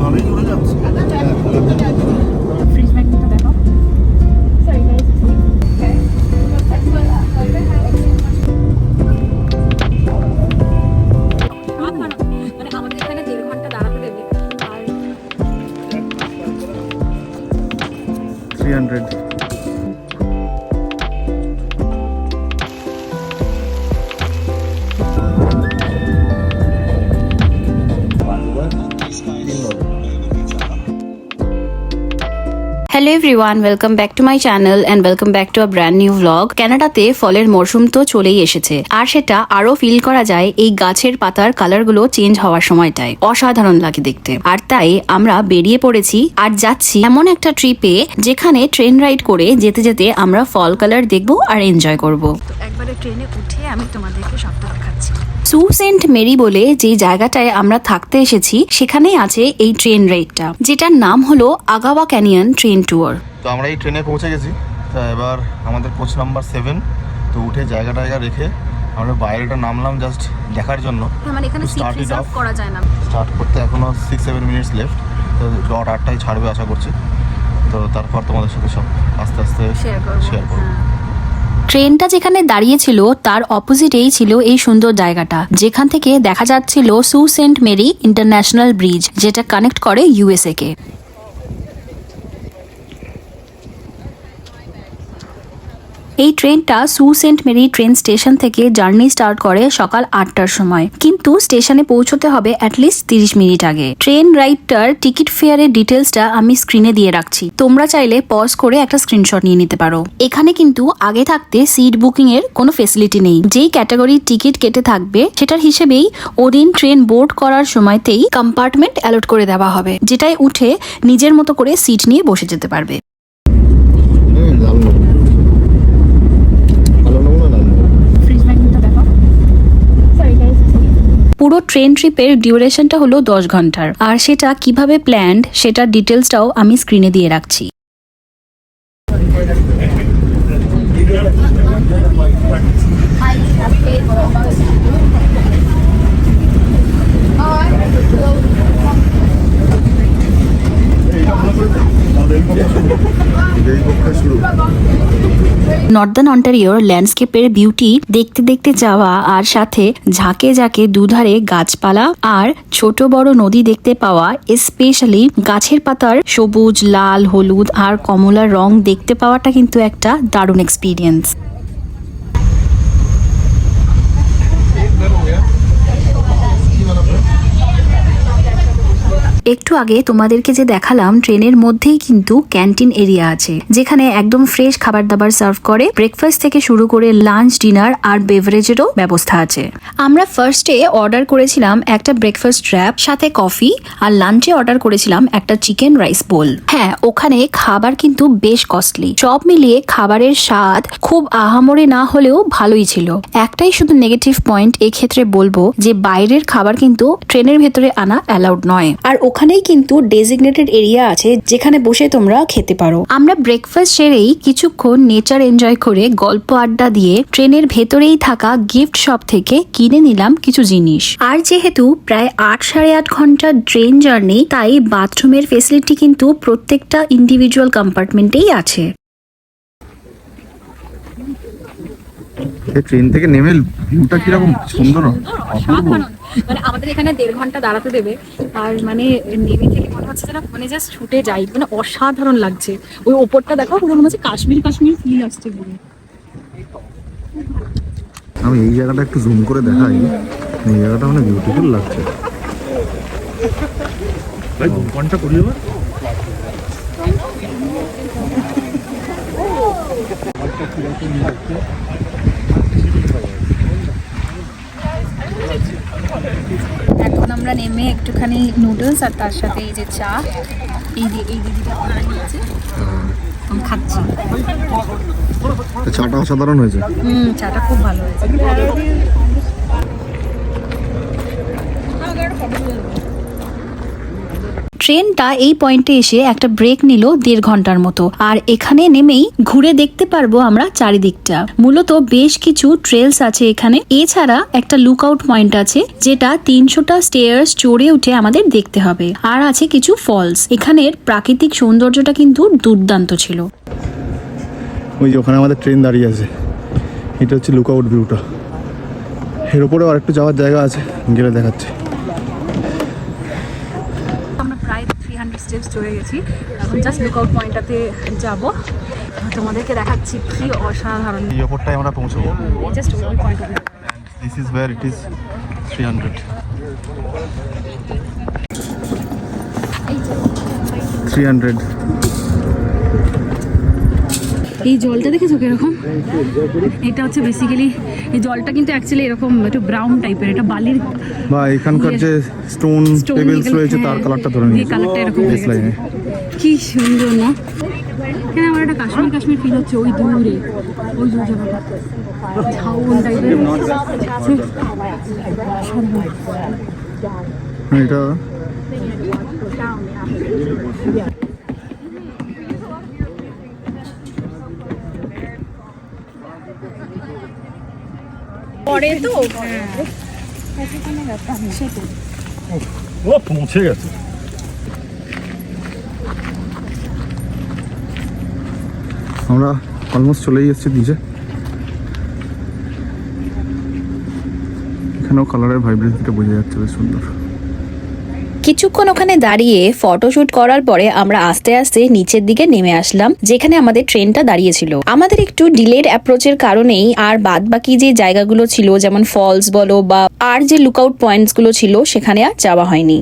ভালোই চলে যাচ্ছে। Three ম্যাগনেটটা hello everyone welcome back to my channel and welcome back to a brand new vlog কানাডাতে ফলের মরশুম তো চলেই এসেছে। আর সেটা আরও ফিল করা যায় এই গাছের পাতার কালারগুলো চেঞ্জ হওয়ার সময়টায়। অসাধারণ লাগে দেখতে। আর তাই আমরা বেরিয়ে পড়েছি আর যাচ্ছি এমন একটা ট্রিপে যেখানে ট্রেন রাইড করে যেতে যেতে আমরা ফল কালার দেখব আর এনজয় করব। একবারে ট্রেনে উঠে আমি তোমাদেরকে সবটা দেখাচ্ছি। সু সেন্ট মেরি বলে যে জায়গাটায় আমরা থাকতে এসেছি সেখানেই আছে এই ট্রেন রাইডটা যেটার নাম হলো আগাওয়া ক্যানিয়ন ট্রেন ট্যুর তো আমরা এই ট্রেনে পৌঁছে গেছি। তা এবার আমাদের কোচ নাম্বার সেভেন তো উঠে জায়গা টায়গা রেখে আমরা বাইরেটা নামলাম জাস্ট দেখার জন্য। হ্যাঁ মানে এখানে সিট রিজার্ভ করা যায় না। স্টার্ট করতে এখনও সিক্স সেভেন মিনিটস লেফট তো ডট আটটায় ছাড়বে আশা করছি। তো তারপর তোমাদের সাথে সব আস্তে আস্তে শেয়ার করব। করব। হ্যাঁ। ট্রেনটা যেখানে দাঁড়িয়েছিল তার অপোজিটেই ছিল এই সুন্দর জায়গাটা। যেখান থেকে দেখা যাচ্ছিল সু সেন্ট মেরি ইন্টারন্যাশনাল ব্রিজ যেটা কানেক্ট করে ইউএসএ কে। এই ট্রেনটা সু সেন্ট মেরি ট্রেন স্টেশন থেকে জার্নি স্টার্ট করে সকাল আটটার সময়। কিন্তু স্টেশনে পৌঁছতে হবে অ্যাটলিস্ট তিরিশ মিনিট আগে। ট্রেন রাইডটার টিকিট ফেয়ারের ডিটেলসটা আমি স্ক্রিনে দিয়ে রাখছি। তোমরা চাইলে পজ করে একটা স্ক্রিনশট নিয়ে নিতে পারো। এখানে কিন্তু আগে থাকতে সিট বুকিং এর কোনো ফেসিলিটি নেই। যেই ক্যাটাগরির টিকিট কেটে থাকবে, সেটার হিসেবেই ওদিন ট্রেন বোর্ড করার সময়তেই কম্পার্টমেন্ট অ্যালট করে দেওয়া হবে, যেটাই উঠে নিজের মতো করে সিট নিয়ে বসে যেতে পারবে লাল নেব ভালো নেব না লাল নেব ফ্রিজ ম্যাগনেটটা দেখো পুরো ট্রেন ট্রিপের ডিউরেশনটা হলো দশ ঘণ্টার। আর সেটা কীভাবে প্ল্যান্ড সেটার ডিটেলসটাও আমি স্ক্রিনে দিয়ে রাখছি। নর্দার্ন অন্টারিওর ল্যান্ডস্কেপের বিউটি দেখতে দেখতে যাওয়া আর সাথে ঝাঁকে ঝাঁকে দুধারে গাছপালা আর ছোট বড় নদী দেখতে পাওয়া স্পেশালি গাছের পাতার সবুজ, লাল, হলুদ আর কমলার রং দেখতে পাওয়াটা কিন্তু একটা দারুণ এক্সপিরিয়েন্স একটু আগে তোমাদেরকে যে দেখালাম, ট্রেনের মধ্যেই কিন্তু ক্যান্টিন এরিয়া আছে, যেখানে একদম ফ্রেশ খাবার দাবার সার্ভ করে ব্রেকফাস্ট থেকে শুরু করে লাঞ্চ ডিনার আর বেভারেজেরও ব্যবস্থা আছে। আমরা ফার্স্টে অর্ডার করেছিলাম একটা ব্রেকফাস্ট র্যাপ সাথে কফি আর লাঞ্চে অর্ডার করেছিলাম একটা চিকেন রাইস বোল হ্যাঁ ওখানে খাবার কিন্তু বেশ কস্টলি সব মিলিয়ে খাবারের স্বাদ খুব আহামরে না হলেও ভালোই ছিল। একটাই শুধু নেগেটিভ পয়েন্ট এক্ষেত্রে বলব যে বাইরের খাবার কিন্তু ট্রেনের ভেতরে আনা অ্যালাউড নয়। আর ওখানেই কিন্তু ডেজিগনেটেড এরিয়া আছে যেখানে বসে তোমরা খেতে পারো। আমরা ব্রেকফাস্ট সেরেই কিছুক্ষণ নেচার এনজয় করে গল্প আড্ডা দিয়ে ট্রেনের ভেতরেই থাকা গিফট শপ থেকে কিনে নিলাম কিছু জিনিস। আর যেহেতু প্রায় আট সাড়ে আট ঘণ্টা ট্রেন জার্নি তাই বাথরুমের ফেসিলিটি কিন্তু প্রত্যেকটা ইন্ডিভিজুয়াল কম্পার্টমেন্টেই আছে। ট্রেন থেকে নেমে ভিউটা কীরকম? সুন্দর অপূর্ব। মানে আমাদের এখানে দেড় ঘণ্টা দাঁড়াতে দেবে। আর মানে নেমে থেকে মনে হচ্ছে যেন মানে জাস্ট ছুটে যাই। মানে অসাধারণ লাগছে। ওই ওপরটা দেখো পুরো মনে হচ্ছে কাশ্মীর কাশ্মীর ফিল আসছে পুরো আমি এই জায়গাটা একটু জুম করে দেখাই। এই জায়গাটা মানে বিউটিফুল লাগছে। ভাই ঘণ্টা করি এবার এখন আমরা নেমে একটুখানি নুডলস আর তার সাথে এই যে চা এই যে এই দিদিটা আপনারা নিয়েছে। খাচ্ছি। চাটা অসাধারণ হয়েছে? হুম চাটা খুব ভালো হয়েছে। ট্রেনটা এই পয়েন্টে এসে একটা ব্রেক নিল দেড় ঘণ্টার মতো। আর এখানে নেমেই ঘুরে দেখতে পারব আমরা চারিদিকটা। মূলত বেশ কিছু ট্রেলস আছে এখানে। এছাড়া একটা লুক আউট পয়েন্ট আছে, যেটা তিনশোটা স্টেয়ার্স চড়ে উঠে আমাদের দেখতে হবে। আর আছে কিছু ফলস এখানের প্রাকৃতিক সৌন্দর্যটা কিন্তু দুর্দান্ত ছিল। ওই যে ওখানে আমাদের ট্রেন দাঁড়িয়ে আছে। এটা হচ্ছে লুক আউট ভিউটা এর উপরেও আরেকটু যাওয়ার জায়গা আছে, গেলে দেখাচ্ছে আমরা প্রায় থ্রি হান্ড্রেড স্টেপস চলে গেছি। এখন জাস্ট লুকআউট পয়েন্টটাতে যাব। তোমাদেরকে দেখাচ্ছি কি অসাধারণ। এই আমরা পৌঁছবো। জাস্ট ওই পয়েন্টটাতে this is where it is three hundred three hundred এই জলটা দেখেছ কীরকম? এটা হচ্ছে বেসিক্যালি এই জলটা কিন্তু অ্যাকচুয়ালি এরকম একটু ব্রাউন টাইপের এটা বালির বা এখানকার যে স্টোন টেবিলস রয়েছে তার হ্যাঁ, কালারটা ধরে নিয়েছে। কালারটা এরকম কি সুন্দর না? এখানে আমার একটা কাশ্মীর কাশ্মীর ফিল হচ্ছে ওই দূরে ওই দূর জায়গাটা ঝাউন টাইপের এটা? পরে তো? ও পৌঁছে গেছে। আমরা অলমোস্ট চলেই এসেছি নিচে এখানেও কালারের ভাইব্রেন্সিটা বোঝা যাচ্ছে বেশ সুন্দর। কিছুক্ষণ ওখানে দাঁড়িয়ে ফটোশুট করার পরে আমরা আস্তে আস্তে নিচের দিকে নেমে আসলাম, যেখানে আমাদের ট্রেনটা দাঁড়িয়েছিল। আমাদের একটু ডিলেড অ্যাপ্রোচের কারণেই আর বাদ বাকি যে জায়গাগুলো ছিল, যেমন ফলস বলো বা আর যে লুকআউট পয়েন্টসগুলো ছিল, সেখানে আর যাওয়া হয়নি।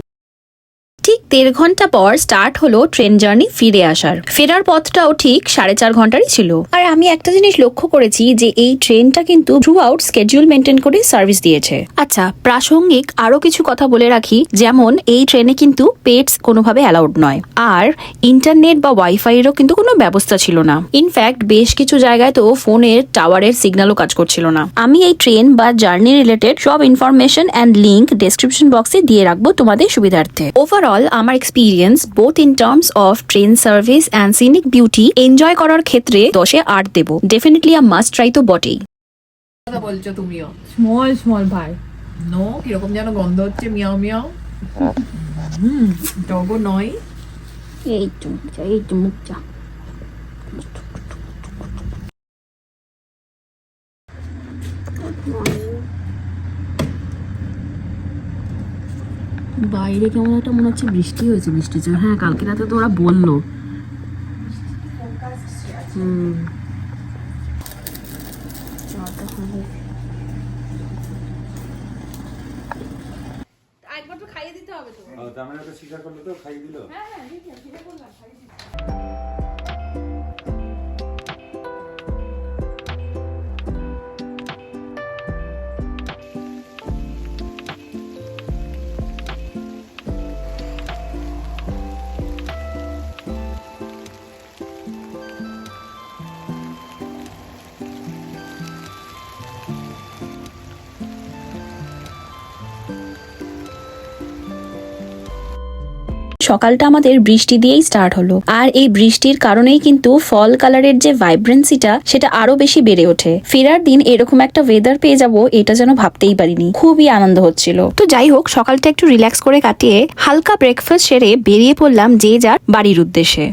দেড় ঘণ্টা পর স্টার্ট হলো ট্রেন জার্নি ফিরে আসার। ফেরার পথটাও ঠিক সাড়ে চার ঘন্টারই ছিল। আর আমি একটা জিনিস লক্ষ্য করেছি যে এই ট্রেনটা কিন্তু থ্রু আউট স্কেডিউল মেনটেন করে সার্ভিস দিয়েছে। আচ্ছা প্রাসঙ্গিক আরও কিছু কথা বলে রাখি, যেমন এই ট্রেনে কিন্তু পেটস কোনোভাবে অ্যালাউড নয়। আর ইন্টারনেট বা ওয়াইফাই এরও কিন্তু কোনো ব্যবস্থা ছিল না। ইনফ্যাক্ট বেশ কিছু জায়গায় তো ফোনের টাওয়ারের সিগন্যালও কাজ করছিল না। আমি এই ট্রেন বা জার্নি রিলেটেড সব ইনফরমেশন অ্যান্ড লিঙ্ক ডেসক্রিপশন বক্সে দিয়ে রাখব তোমাদের সুবিধার্থে। ওভারঅল আমার experience both in terms of train service and scenic beauty enjoy করার ক্ষেত্রে দশে আট দেবো। ডেফিনেটলি আ মাস্ট ট্রাই তো বটেই। কথা বলছো তুমিও। স্মল স্মল ভাই নো কীরকম যেন গন্ধ হচ্ছে মিয়াও মিয়াও। হুম ডগো নয়। এই তো এই তো মুখটা। বাইরে কেমন একটা মনে হচ্ছে বৃষ্টি হয়েছে বৃষ্টি ছিল হ্যাঁ কালকে রাতে তো ওরা বলল। হুম। তার মানে ওটা স্বীকার করল তো খাইয়ে দিল? সকালটা আমাদের বৃষ্টি দিয়েই স্টার্ট হলো। আর এই বৃষ্টির কারণেই কিন্তু ফল কালারের যে ভাইব্রেন্সিটা সেটা আরও বেশি বেড়ে ওঠে। ফেরার দিন এরকম একটা ওয়েদার পেয়ে যাব, এটা যেন ভাবতেই পারিনি। খুবই আনন্দ হচ্ছিল। তো যাই হোক, সকালটা একটু রিল্যাক্স করে কাটিয়ে হালকা ব্রেকফাস্ট সেরে বেরিয়ে পড়লাম যে যার বাড়ির উদ্দেশ্যে।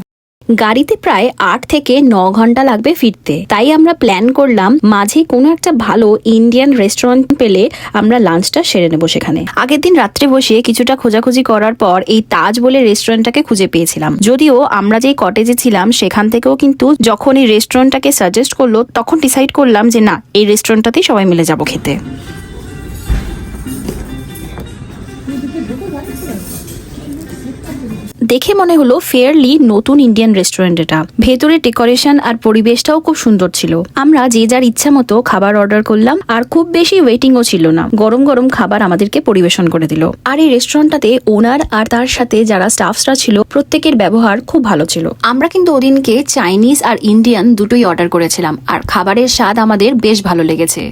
গাড়িতে প্রায় আট থেকে ন ঘণ্টা লাগবে ফিরতে। তাই আমরা প্ল্যান করলাম, মাঝে কোনো একটা ভালো ইন্ডিয়ান রেস্টুরেন্ট পেলে আমরা লাঞ্চটা সেরে নেব সেখানে। আগের দিন রাত্রে বসে কিছুটা খোঁজাখুঁজি করার পর এই তাজ বলে রেস্টুরেন্টটাকে খুঁজে পেয়েছিলাম। যদিও আমরা যেই কটেজে ছিলাম, সেখান থেকেও কিন্তু যখন এই রেস্টুরেন্টটাকে সাজেস্ট করল, তখন ডিসাইড করলাম যে না, এই রেস্টুরেন্টটাতেই সবাই মিলে যাব খেতে। দেখে মনে হলো ফেয়ারলি নতুন ইন্ডিয়ান রেস্টুরেন্ট এটা। ভেতরে ডেকোরেশন আর পরিবেশটাও খুব সুন্দর ছিল। আমরা যে যার ইচ্ছা মতো খাবার অর্ডার করলাম, আর খুব বেশি ওয়েটিংও ছিল না। গরম গরম খাবার আমাদেরকে পরিবেশন করে দিল। আর এই রেস্টুরেন্টটাতে ওনার আর তার সাথে যারা স্টাফসরা ছিল, প্রত্যেকের ব্যবহার খুব ভালো ছিল। আমরা কিন্তু ওদিনকে চাইনিজ আর ইন্ডিয়ান দুটোই অর্ডার করেছিলাম, আর খাবারের স্বাদ আমাদের বেশ ভালো লেগেছে।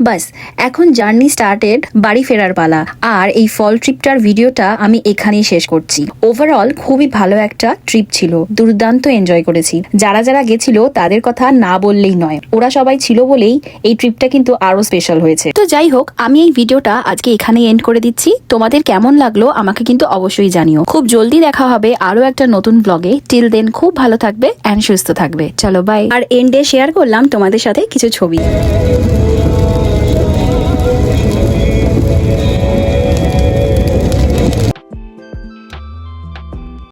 বাস, এখন জার্নি স্টার্টেড, বাড়ি ফেরার পালা। আর এই ফল ট্রিপটার ভিডিওটা আমি এখানেই শেষ করছি। ওভারঅল খুবই ভালো একটা ট্রিপ ছিল। দুর্দান্ত এনজয় করেছি। যারা যারা গেছিল, তাদের কথা না বললেই নয়। ওরা সবাই ছিল বলেই এই ট্রিপটা কিন্তু আরও স্পেশাল হয়েছে। তো যাই হোক, আমি এই ভিডিওটা আজকে এখানেই এন্ড করে দিচ্ছি। তোমাদের কেমন লাগল, আমাকে কিন্তু অবশ্যই জানিও। খুব জলদি দেখা হবে আরও একটা নতুন ব্লগে টিল দেন খুব ভালো থাকবে অ্যান্ড সুস্থ থাকবে। চলো বাই আর এন্ডে শেয়ার করলাম তোমাদের সাথে কিছু ছবি।